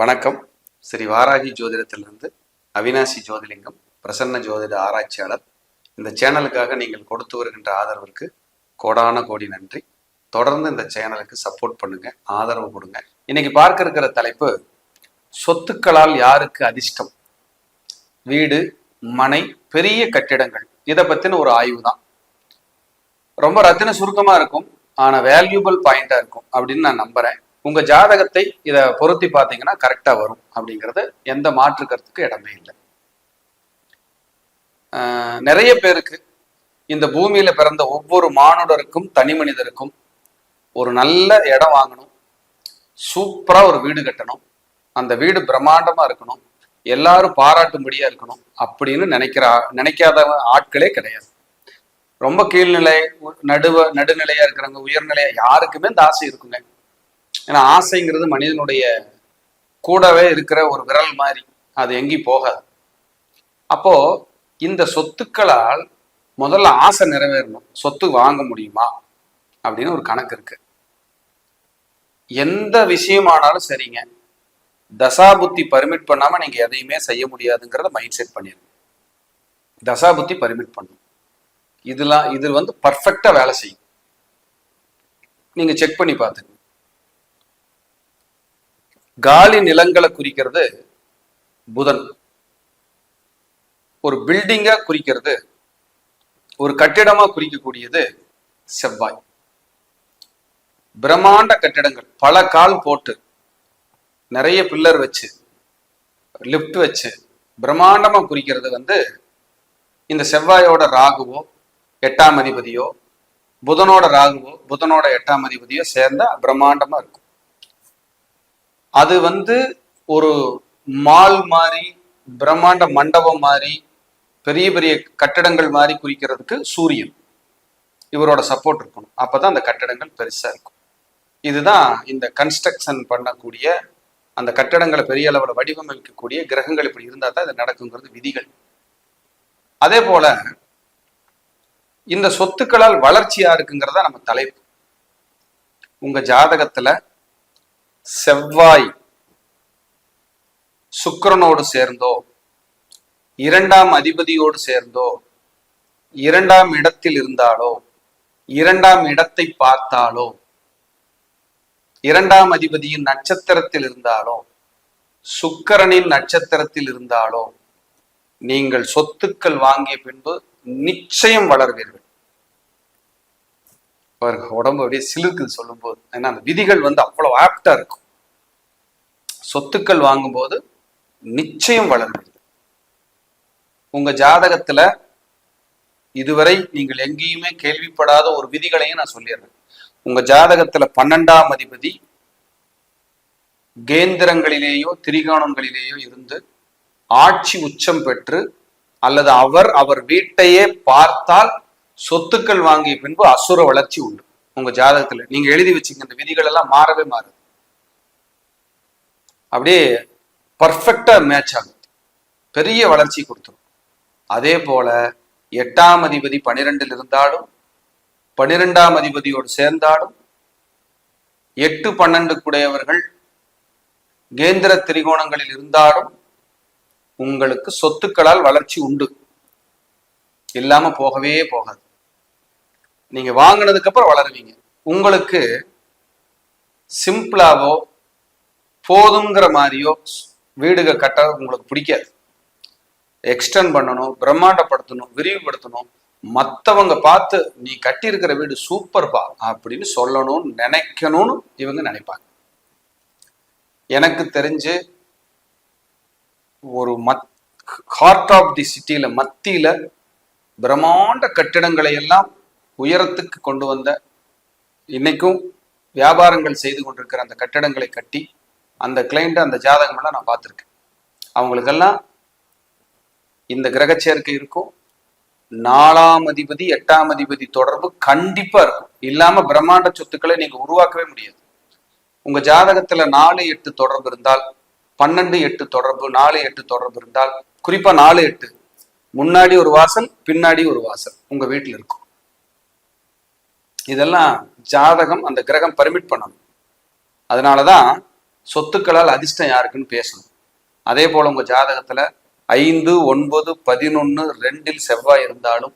வணக்கம். ஸ்ரீ வாராகி ஜோதிடத்திலிருந்து அவினாசி ஜோதிலிங்கம் பிரசன்ன ஜோதிட ஆராய்ச்சியாளர். இந்த சேனலுக்காக நீங்கள் கொடுத்து வருகின்ற ஆதரவிற்கு கோடான கோடி நன்றி. தொடர்ந்து இந்த சேனலுக்கு சப்போர்ட் பண்ணுங்க ஆதரவு கொடுங்க. இன்னைக்கு பார்க்க இருக்கிற தலைப்பு சொத்துக்களால் யாருக்கு அதிர்ஷ்டம்? வீடு மனை பெரிய கட்டிடங்கள். இதை பத்தின ஒரு ஆய்வு தான். ரொம்ப ரத்தின சுருக்கமா இருக்கும் ஆனா வேல்யூபிள் பாயிண்டா இருக்கும் அப்படின்னு நான் நம்புறேன். உங்க ஜாதகத்தை இதை பொருத்தி பார்த்தீங்கன்னா கரெக்டா வரும் அப்படிங்கிறது எந்த மாற்று கருத்துக்கு இடமே இல்லை. ஆஹ் நிறைய பேருக்கு இந்த பூமியில பிறந்த ஒவ்வொரு மானுடருக்கும் தனி மனிதருக்கும் ஒரு நல்ல இடம் வாங்கணும். சூப்பரா ஒரு வீடு கட்டணும். அந்த வீடு பிரம்மாண்டமா இருக்கணும். எல்லாரும் பாராட்டும்படியா இருக்கணும் அப்படின்னு நினைக்கிற நினைக்காத ஆட்களே கிடையாது. ரொம்ப கீழ்நிலை நடுவ நடுநிலையா இருக்கிறவங்க உயர்நிலையா யாருக்குமே இந்த ஆசை இருக்குங்க. ஏன்னா ஆசைங்கிறது மனிதனுடைய கூடவே இருக்கிற ஒரு விரல் மாதிரி. அது எங்கேயும் போகாது. அப்போ இந்த சொத்துக்களால் முதல்ல ஆசை நிறைவேறணும். சொத்து வாங்க முடியுமா? அப்படின்னு ஒரு கணக்கு இருக்கு. எந்த விஷயமானாலும் சரிங்க. தசாபுத்தி பர்மிட் பண்ணாம நீங்க எதையுமே செய்ய முடியாதுங்கிறத மைண்ட் செட் பண்ணிருங்க. தசாபுத்தி பர்மிட் பண்ணும் இதெல்லாம் இது வந்து பர்ஃபெக்டா வேலை செய்யும். நீங்க செக் பண்ணி பார்த்துங்க காலி நிலங்களை குறிக்கிறது புதன். ஒரு பில்டிங்கை குறிக்கிறது ஒரு கட்டிடமா குறிக்கக்கூடியது செவ்வாய். பிரம்மாண்ட கட்டிடங்கள் பல கால் போட்டு நிறைய பில்லர் வச்சு லிஃப்ட் வச்சு பிரம்மாண்டமா குறிக்கிறது வந்து இந்த செவ்வாயோட ராகுவோ எட்டாம் அதிபதியோ புதனோட ராகுவோ புதனோட எட்டாம் அதிபதியோ சேர்ந்தா பிரம்மாண்டமா இருக்கும். அது வந்து ஒரு மால் மாதிரி பிரம்மாண்ட மண்டபம் மாதிரி பெரிய பெரிய கட்டடங்கள் மாதிரி குறிக்கிறதுக்கு சூரியன். இவரோட சப்போர்ட் இருக்கணும். அப்பதான் அந்த கட்டடங்கள் பெருசா இருக்கும். இதுதான் இந்த கன்ஸ்ட்ரக்ஷன் பண்ணக்கூடிய அந்த கட்டடங்களை பெரிய அளவில் வடிவமைக்கக்கூடிய கிரகங்கள் இப்படி இருந்தா தான் இது நடக்குங்கிறது விதிகள். அதே போல இந்த சொத்துக்களால் வளர்ச்சியா இருக்குங்கிறதா நம்ம தலைப்பு. உங்க ஜாதகத்துல செவ்வாய். சுக்கரனோடு சேர்ந்தோ இரண்டாம் அதிபதியோடு சேர்ந்தோ இரண்டாம் இடத்தில் இருந்தாலோ இரண்டாம் இடத்தை பார்த்தாலோ இரண்டாம் அதிபதியின் நட்சத்திரத்தில் இருந்தாலோ சுக்கரனின் நட்சத்திரத்தில் இருந்தாலோ நீங்கள் சொத்துக்கள் வாங்கிய பின்பு நிச்சயம் வளர்வீர்கள். பாருங்க உடம்பு அப்படியே சிலிருக்குது சொல்லும்போது ஏன்னா அந்த விதிகள் வந்து அவ்வளோ ஆப்டா இருக்கும். சொத்துக்கள் வாங்கும்போது நிச்சயம் வளர்வீர்கள் உங்க ஜாதகத்துல இதுவரை நீங்கள் எங்கேயுமே கேள்விப்படாத ஒரு விதிகளையும் நான் சொல்லிடுறேன். உங்க ஜாதகத்துல பன்னெண்டாம் அதிபதி கேந்திரங்களிலேயோ திரிகோணங்களிலேயோ இருந்து ஆட்சி உச்சம் பெற்று அல்லது அவர் அவர் வீட்டையே பார்த்தால் சொத்துக்கள் வாங்கிய பின்பு அசுர வளர்ச்சி உண்டு. உங்க ஜாதகத்துல. நீங்க எழுதி வச்சீங்க இந்த விதிகள் எல்லாம் மாறவே மாறுது. அப்படியே பர்ஃபெக்டா மேட்ச் ஆகும் பெரிய வளர்ச்சி கொடுத்துரும். அதே போல எட்டாம் அதிபதி பனிரெண்டில் இருந்தாலும் பனிரெண்டாம் அதிபதியோடு சேர்ந்தாலும் எட்டு பன்னெண்டு குடையவர்கள் கேந்திர திரிகோணங்களில் இருந்தாலும் உங்களுக்கு சொத்துக்களால் வளர்ச்சி உண்டு. இல்லாம போகவே போகாது. நீங்க வாங்கினதுக்கு அப்புறம் வளருவீங்க. உங்களுக்கு சிம்பிளாவோ போதுங்கிற மாதிரியோ வீடுக கட்ட உங்களுக்கு பிடிக்காது. எக்ஸ்டெண்ட் பண்ணணும் பிரம்மாண்டப்படுத்தணும் விரிவுபடுத்தணும். மற்றவங்க பார்த்து நீ கட்டியிருக்கிற வீடு சூப்பர்பா அப்படின்னு சொல்லணும்னு நினைக்கணும்னு இவங்க நினைப்பாங்க. எனக்கு தெரிஞ்சு ஒரு மத் ஹார்ட் ஆஃப் தி சிட்டியில மத்தியில பிரம்மாண்ட கட்டிடங்களை எல்லாம் உயரத்துக்கு கொண்டு வந்த இன்னைக்கும் வியாபாரங்கள் செய்து கொண்டிருக்கிற அந்த கட்டிடங்களை கட்டி அந்த கிளைண்ட்டை அந்த ஜாதகம் எல்லாம் நான் பார்த்துருக்கேன். அவங்களுக்கெல்லாம் இந்த கிரக சேர்க்கை இருக்கும். நாலாம் அதிபதி எட்டாம் அதிபதி தொடர்பு கண்டிப்பா இருக்கும். இல்லாம பிரம்மாண்ட சொத்துக்களை நீங்க உருவாக்கவே முடியாது. உங்க ஜாதகத்துல நாலு எட்டு தொடர்பு இருந்தால் பன்னெண்டு எட்டு தொடர்பு நாலு எட்டு தொடர்பு இருந்தால் குறிப்பா நாலு எட்டு முன்னாடி ஒரு வாசல் பின்னாடி ஒரு வாசல் உங்க வீட்டில் இருக்கும். இதெல்லாம் ஜாதகம் அந்த கிரகம் பர்மிட் பண்ணணும். அதனால தான் சொத்துக்களால் அதிர்ஷ்டம் யாருக்குன்னு பேசணும். அதே போல் உங்கள் ஜாதகத்தில் ஐந்து ஒன்பது பதினொன்று ரெண்டில் செவ்வாய் இருந்தாலும்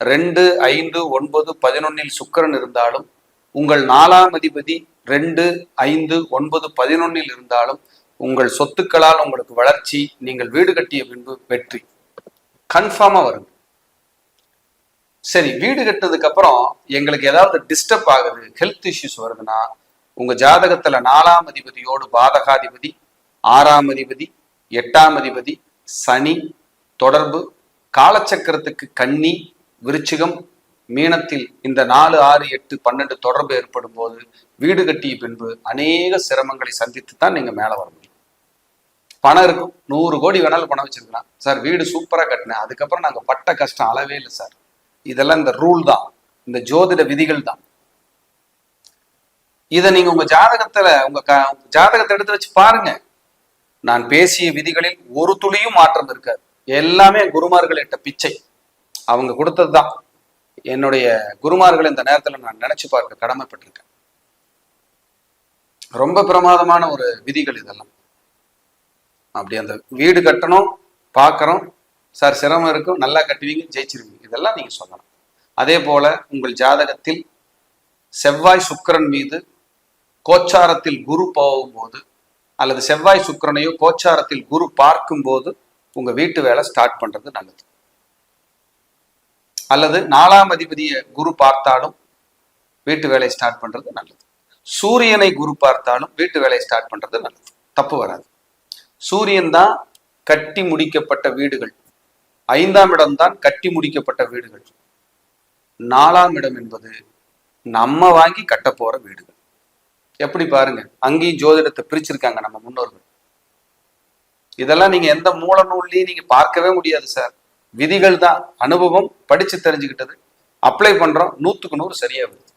ரெண்டு ஐந்து ஒன்பது பதினொன்னில் சுக்கிரன் இருந்தாலும் உங்கள் நாலாம் அதிபதி ரெண்டு ஐந்து ஒன்பது பதினொன்னில் இருந்தாலும் உங்கள் சொத்துக்களால் உங்களுக்கு வளர்ச்சி நீங்கள் வீடு கட்டிய பின்பு வெற்றி. கன்ஃபார்மாக வருங்க. சரி வீடு கட்டினதுக்கு அப்புறம் எங்களுக்கு ஏதாவது டிஸ்டர்ப் ஆகுது ஹெல்த் இஷ்யூஸ் வருதுன்னா உங்க ஜாதகத்துல நாலாம் அதிபதியோடு பாதகாதிபதி ஆறாம் அதிபதி எட்டாம் அதிபதி சனி தொடர்பு காலச்சக்கரத்துக்கு கன்னி விருச்சிகம் மீனத்தில் இந்த நாலு ஆறு எட்டு பன்னெண்டு தொடர்பு ஏற்படும் போது வீடு கட்டிய பின்பு அநேக சிரமங்களை சந்தித்து தான் நீங்க மேல வர முடியும். பணம் இருக்கும். நூறு கோடி வேணாலும் பணம் வச்சிருக்கலாம். சார் வீடு சூப்பரா கட்டினேன். அதுக்கப்புறம் நாங்க பட்ட கஷ்டம் அளவே இல்லை சார். இதெல்லாம் இந்த ரூல் தான். இந்த ஜோதிட விதிகள் தான். இதை நீங்க உங்க ஜாதகத்துல உங்க ஜாதகத்தை எடுத்து வச்சு பாருங்க. நான் பேசிய விதிகளில் ஒரு துளியும் மாற்றம் இருக்காது. எல்லாமே குருமார்கள் இட்ட பிச்சை. அவங்க கொடுத்தது தான். என்னுடைய குருமார்கள் இந்த நேரத்துல நான் நினைச்சு பார்க்க கடமைப்பட்டிருக்கேன். ரொம்ப பிரமாதமான ஒரு விதிகள் இதெல்லாம். அப்படி அந்த வீடு கட்டணும் பாக்குறோம் சார் சிரமம் இருக்கும். நல்லா கட்டுவீங்க ஜெயிச்சிருவீங்க. இதெல்லாம் நீங்க சொல்லலாம் அதே போல உங்கள் ஜாதகத்தில் செவ்வாய் சுக்கரன் மீது கோச்சாரத்தில் குரு போகும்போது அல்லது செவ்வாய் சுக்கரனையோ கோச்சாரத்தில் குரு பார்க்கும்போது உங்க வீட்டு வேலை ஸ்டார்ட் பண்றது நல்லது. அல்லது நாலாம் அதிபதியை குரு பார்த்தாலும் வீட்டு வேலையை ஸ்டார்ட் பண்றது நல்லது. சூரியனை குரு பார்த்தாலும் வீட்டு வேலையை ஸ்டார்ட் பண்றது நல்லது. தப்பு வராது. சூரியன் தான் கட்டி முடிக்கப்பட்ட வீடுகள். ஐந்தாம் இடம்தான் கட்டி முடிக்கப்பட்ட வீடுகள். நாலாம் இடம் என்பது நம்ம வாங்கி கட்ட போற வீடுகள். எப்படி பாருங்க அங்கேயும் ஜோதிடத்தை பிரிச்சிருக்காங்க நம்ம முன்னோர்கள். இதெல்லாம் நீங்க எந்த மூல நூல்லையும் நீங்க பார்க்கவே முடியாது சார். விதிகள் தான் அனுபவம் படிச்சு தெரிஞ்சுக்கிட்டது. அப்ளை பண்றோம் நூத்துக்கு நூறு சரியா வருது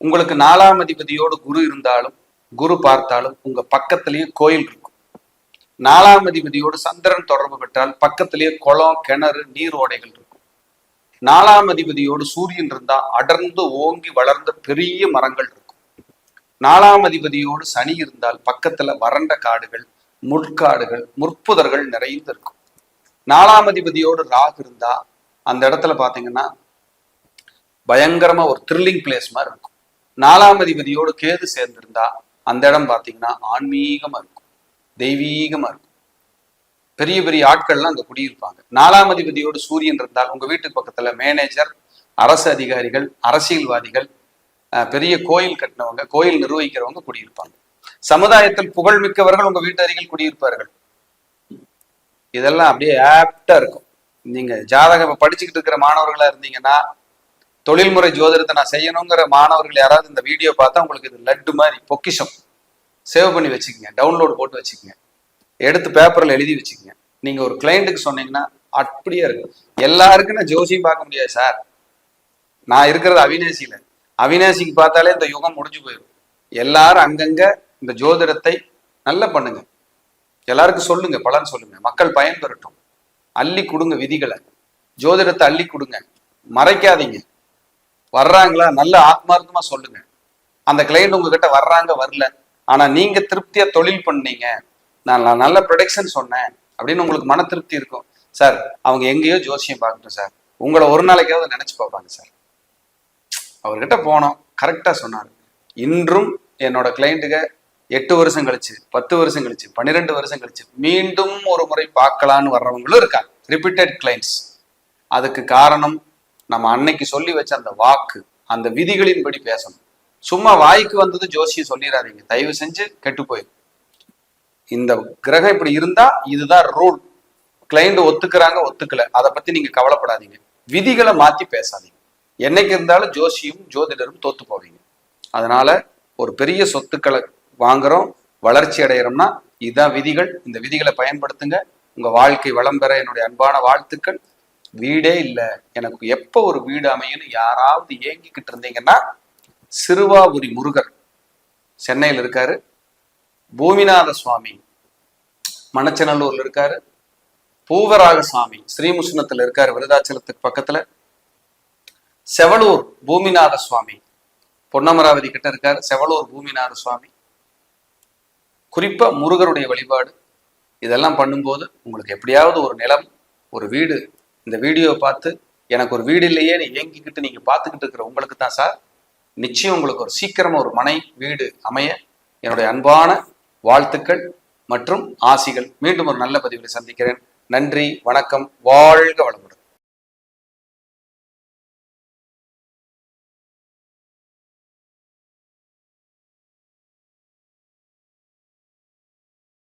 உங்களுக்கு நாலாம் அதிபதியோடு குரு இருந்தாலும் குரு பார்த்தாலும் உங்க பக்கத்திலேயே கோயில் இருக்கும். நாலாம் அதிபதியோடு சந்திரன் தொடர்பு பெற்றால் பக்கத்திலேயே குளம் கிணறு நீர் ஓடைகள் இருக்கும். நாலாம் அதிபதியோடு சூரியன் இருந்தா அடர்ந்து ஓங்கி வளர்ந்த பெரிய மரங்கள் இருக்கும். நாலாம் அதிபதியோடு சனி இருந்தால் பக்கத்துல வறண்ட காடுகள் முற்காடுகள் முற்புதர்கள் நிறைந்து இருக்கும். நாலாம் அதிபதியோடு ராகு இருந்தா அந்த இடத்துல பாத்தீங்கன்னா பயங்கரமா ஒரு த்ரில்லிங் பிளேஸ் மாதிரி இருக்கும். நாலாம் அதிபதியோடு கேது சேர்ந்திருந்தா அந்த இடம் பாத்தீங்கன்னா ஆன்மீகமா இருக்கும். தெய்வீகமா இருக்கும். பெரிய பெரிய ஆட்கள்லாம் அங்க குடியிருப்பாங்க. நாலாம் அதிபதியோடு சூரியன் இருந்தால் உங்க வீட்டுக்கு பக்கத்துல மேனேஜர் அரசு அதிகாரிகள் அரசியல்வாதிகள் அஹ், பெரிய கோயில் கட்டினவங்க கோயில் நிர்வகிக்கிறவங்க குடியிருப்பாங்க. சமுதாயத்தில் புகழ்மிக்கவர்கள் உங்க வீட்டு அருகில் குடியிருப்பார்கள். இதெல்லாம் அப்படியே ஆப்டா இருக்கும். நீங்க ஜாதகம் இப்ப படிச்சுக்கிட்டு இருக்கிற மாணவர்களா இருந்தீங்கன்னா தொழில்முறை ஜோதிடத்தை நான் செய்யணுங்கிற மாணவர்கள் யாராவது இந்த வீடியோ பார்த்தா உங்களுக்கு இது லட்டு மாதிரி பொக்கிஷம். சேவ் பண்ணி வச்சுக்கோங்க டவுன்லோட் போட்டு வச்சுக்கோங்க. எடுத்து பேப்பரில் எழுதி வச்சுக்கோங்க. நீங்க ஒரு கிளைண்ட்டுக்கு சொன்னீங்கன்னா அப்படியே இருக்கும். எல்லாருக்கும் நான் ஜோசியம் பார்க்க முடியாது சார். நான் இருக்கிறது அவினாசியில். அவினாசிக்கு பார்த்தாலே இந்த யுகம் முடிஞ்சு போயிடும். எல்லாரும் அங்கங்கே இந்த ஜோதிடத்தை நல்லா பண்ணுங்க. எல்லாருக்கும் சொல்லுங்க பலன் சொல்லுங்க. மக்கள் பயன்பெறட்டும் அள்ளி கொடுங்க விதிகளை. ஜோதிடத்தை அள்ளி கொடுங்க. மறைக்காதீங்க. வர்றாங்களா? நல்ல ஆத்மார்த்தமா சொல்லுங்க. அந்த கிளைண்ட் உங்ககிட்ட வர்றாங்க வரல. ஆனா நீங்க திருப்தியா தொழில் பண்ணீங்க. நான் நான் நல்ல ப்ரொடக்ஷன் சொன்னேன் அப்படின்னு உங்களுக்கு மன திருப்தி இருக்கும். சார் அவங்க எங்கேயோ ஜோசியம் பார்க்கட்டும் சார். உங்களை ஒரு நாளைக்காவது நினைச்சு பார்ப்பாங்க சார். அவர்கிட்ட போனோம். கரெக்டா சொன்னார். இன்றும் என்னோட கிளைண்ட்டுக எட்டு வருஷம் கழிச்சு பத்து வருஷம் கழிச்சு பன்னிரெண்டு வருஷம் கழிச்சு மீண்டும் ஒரு முறை பார்க்கலான்னு வர்றவங்களும் இருக்காங்க. ரிப்பீட்டட் கிளைண்ட்ஸ் அதுக்கு காரணம் நம்ம அன்னைக்கு சொல்லி வச்ச அந்த வாக்கு அந்த விதிகளின்படி பேசணும். சும்மா வாய்க்கு வந்தது ஜோசியம் சொல்லிடாதீங்க தயவு செஞ்சு கெட்டு போயிடும் இந்த கிரகம் இப்படி இருந்தா இதுதான் ரூல் கிளைண்ட் ஒத்துக்கிறாங்க ஒத்துக்கல. அதை பத்தி நீங்க கவலைப்படாதீங்க. விதிகளை மாத்தி பேசாதீங்க. என்னைக்கு இருந்தாலும் ஜோசியும் ஜோதிடரும் தோத்து போவீங்க. அதனால ஒரு பெரிய சொத்துக்களை வாங்குறோம் வளர்ச்சி அடைகிறோம்னா இதுதான் விதிகள். இந்த விதிகளை பயன்படுத்துங்க. உங்க வாழ்க்கை வளம் பெற என்னுடைய அன்பான வாழ்த்துக்கள். வீடே இல்லை. எனக்கு எப்போ ஒரு வீடு அமையும்னு யாராவது ஏங்கிக்கிட்டு இருந்தீங்கன்னா சிறுவாபுரி முருகர் சென்னையில் இருக்காரு. பூமிநாத சுவாமி மணச்சநல்லூர்ல இருக்காரு. பூவராக சுவாமி ஸ்ரீமுஷ்ணத்துல இருக்காரு விருதாச்சலத்துக்கு பக்கத்துல. செவலூர் பூமிநாத சுவாமி பொன்னமராவதி கிட்ட இருக்காரு. செவலூர் பூமிநாத சுவாமி. குறிப்பா முருகருடைய வழிபாடு இதெல்லாம் பண்ணும்போது உங்களுக்கு எப்படியாவது ஒரு நிலம் ஒரு வீடு இந்த வீடியோவை பார்த்து எனக்கு ஒரு வீடு இல்லையே ஏங்கிக்கிட்டு நீங்க பார்த்துக்கிட்டு இருக்கிற உங்களுக்கு தான் சார். நிச்சயம் உங்களுக்கு ஒரு சீக்கிரமா ஒரு மனை வீடு அமைய என்னுடைய அன்பான வாழ்த்துக்கள் மற்றும் ஆசிகள். மீண்டும் ஒரு நல்ல பதிவில் சந்திக்கிறேன். நன்றி வணக்கம் வாழ்க வளமுடன்.